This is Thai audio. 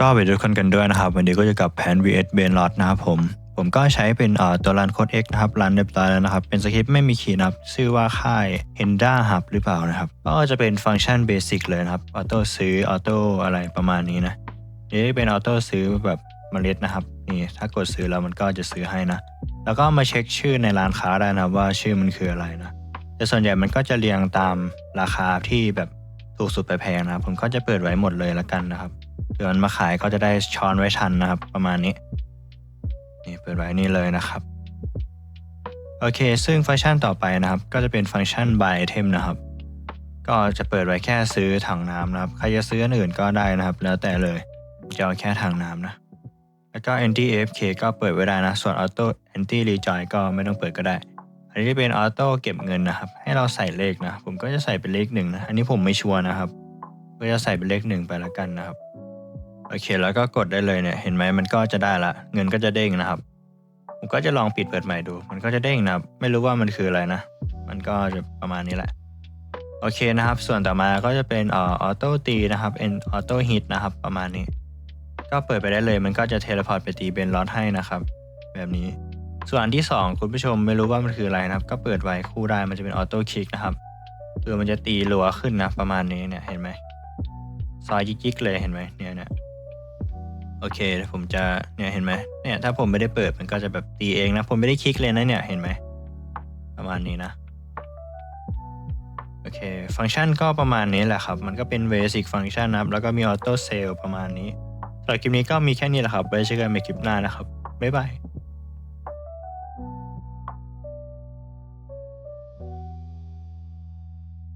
ก็ไปดูคนกันด้วยนะครับ วันนี้ก็จะกับแผน vs b a n l o t นะครับผม ผมก็ใช้เป็นตัวรันโค้ด X นะครับรันเรียบร้อยแล้วนะครับ เป็นสคริปต์ไม่มีคีย์นะครับ ชื่อว่าค่าย Henda Hub หรือเปล่านะครับ ก็จะเป็นฟังก์ชันเบสิกเลยนะครับออโต้ซื้อออโต้อะไรประมาณนี้นะนี่เป็นออโต้ซื้อแบบเมล็ดนะครับนี่ถ้ากดซื้อแล้วมันก็จะซื้อให้นะ แล้วก็มาเช็คชื่อในร้านค้าได้นะว่าชื่อมันคืออะไรนะแต่ส่วนใหญ่มันก็จะเรียงตามราคาที่แบบถูกสุดไปแพงนะครับผมก็จะเปิดไว้หมดเลยละกันนะครับ ผื่อมันมาขายก็จะได้ช้อนไว้ทันนะครับ ประมาณนี้ นี่เปิดไว้นี่เลยนะครับ โอเค ซึ่งฟังก์ชันต่อไปนะครับ ก็จะเป็นฟังก์ชัน buy item นะครับ ก็จะเปิดไว้แค่ซื้อถังน้ำนะครับ ใครจะซื้ออันอื่นก็ได้นะครับ แล้วแต่เลยจะเอาแค่ถังน้ำนะ แล้วก็ anti AFK ก็เปิดไว้ได้นะ ส่วน auto anti rejoin ก็ไม่ต้องเปิดก็ได้อันนี้เป็นออโต้เก็บเงินนะครับ ให้เราใส่เลขนะ ผมก็จะใส่เป็นเลขหนึ่งนะ อันนี้ผมไม่ชัวร์นะครับ ก็จะใส่เป็นเลขหนึ่งไปละกันนะครับ โอเค แล้วก็กดได้เลยเนี่ย เห็นไหมมันก็จะได้ละ เงินก็จะเด้งนะครับ ผมก็จะลองปิดเปิดใหม่ดู มันก็จะเด้งนะครับ ไม่รู้ว่ามันคืออะไรนะ มันก็จะประมาณนี้แหละ โอเคนะครับ ส่วนต่อมาก็จะเป็นอ่อออโต้ตีนะครับเป็นออโต้ฮิตนะครับ ประมาณนี้ ก็เปิดไปได้เลย มันก็จะเทเลพอร์ตไปตีเบนลอตให้นะครับ แบบนี้ ส่วนอันที่ 2 คุณผู้ชมไม่รู้ว่ามันคืออะไรนะครับ ก็เปิดไว้คู่ได้ มันจะเป็นออโต้คลิกนะครับ คือมันจะตีรัวขึ้นนะ ประมาณนี้เนี่ย เห็นไหมซอยยิกๆเลย เห็นไหมเนี่ยเนี่ย โอเคผมจะเนี่ยเห็นไหมเนี่ย ถ้าผมไม่ได้เปิดมันก็จะแบบตีเองนะ ผมไม่ได้คลิกเลยนะเนี่ยเห็นไหมประมาณนี้นะโอเค ฟังก์ชันก็ประมาณนี้แหละครับ มันก็เป็นเบสิกฟังก์ชันนะครับแล้วก็มีออโต้เซลประมาณนี้สำหรับคลิปนี้ก็มีแค่นี้แหละครับไว้เจอกันในคลิปหน้านะครับบ๊ายบาย